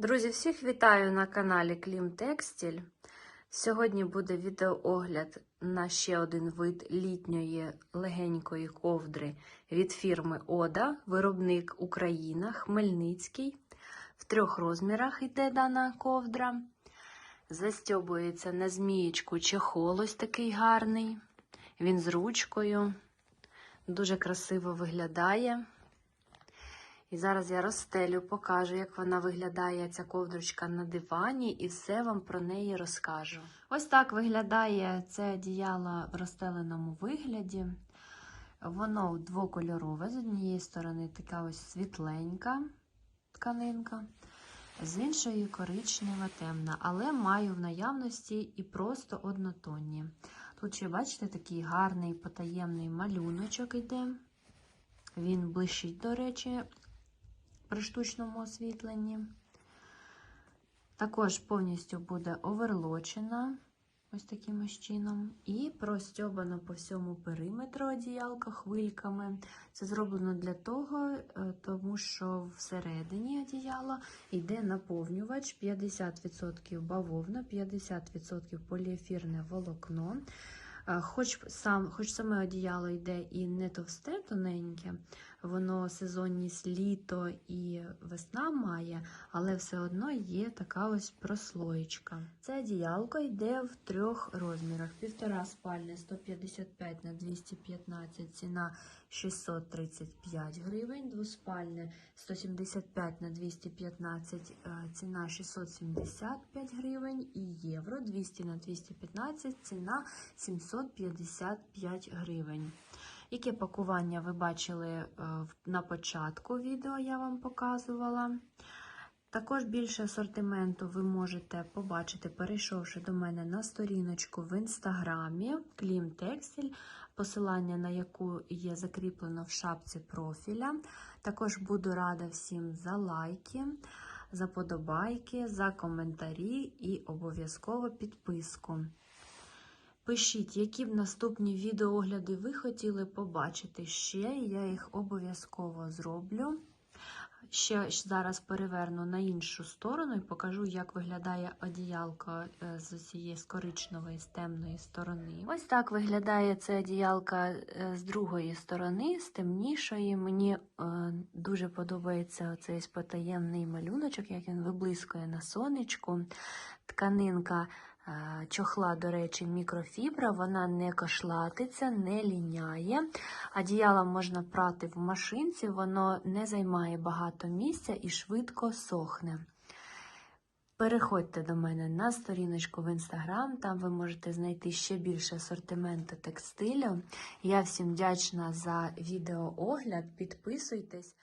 Друзі, всіх вітаю на каналі Клім Текстіль. Сьогодні буде відеоогляд на ще один вид літньої легенької ковдри від фірми Ода, виробник Україна, Хмельницький. В трьох розмірах йде дана ковдра. Застьобується на змієчку чехол ось такий гарний. Він з ручкою. Дуже красиво виглядає. І зараз я розстелю, покажу, як вона виглядає, ця ковдручка на дивані, і все вам про неї розкажу. Ось так виглядає це одіяло в розстеленому вигляді. Воно двокольорове. З однієї сторони така ось світленька тканинка, з іншої коричнева темна, але маю в наявності і просто однотонні. Тут ще, бачите, такий гарний потаємний малюночок іде. Він блищить, до речі, при штучному освітленні. Також повністю буде оверлочена ось таким чином. І простьобано по всьому периметру одіялка хвильками. Це зроблено для того, тому що всередині одіяла йде наповнювач 50% бавовна, 50% поліефірне волокно. Хоч сам, хоч саме одіяло йде і не товсте, тоненьке, воно сезонність літо і весна має, але все одно є така ось прослоєчка. Це одіялко йде в трьох розмірах: півтора спальне 155 на 215, ціна 635 гривень, двоспальне 175 на 215, ціна 675 гривень, і євро 200 на 215, ціна 755 гривень. Яке пакування ви бачили на початку відео, я вам показувала. Також більше асортименту ви можете побачити, перейшовши до мене на сторіночку в інстаграмі Клім Текстиль, посилання на яку є закріплено в шапці профіля. Також буду рада всім за лайки, за подобайки, за коментарі і обов'язково підписку. Пишіть, які б наступні відеоогляди ви хотіли побачити ще, я їх обов'язково зроблю. Ще зараз переверну на іншу сторону і покажу, як виглядає одіялко з цієї з з темної сторони. Ось так виглядає це одіялка з другої сторони, з темнішої. Мені е, дуже подобається оцей потаємний малюночок, як він виблискує на сонечку. Тканинка чохла, до речі, мікрофібра, вона не кошлатиться, не ліняє. Одіяло можна прати в машинці, воно не займає багато місця і швидко сохне. Переходьте до мене на сторіночку в інстаграм, там ви можете знайти ще більше асортименту текстилю. Я всім вдячна за відеоогляд, підписуйтесь.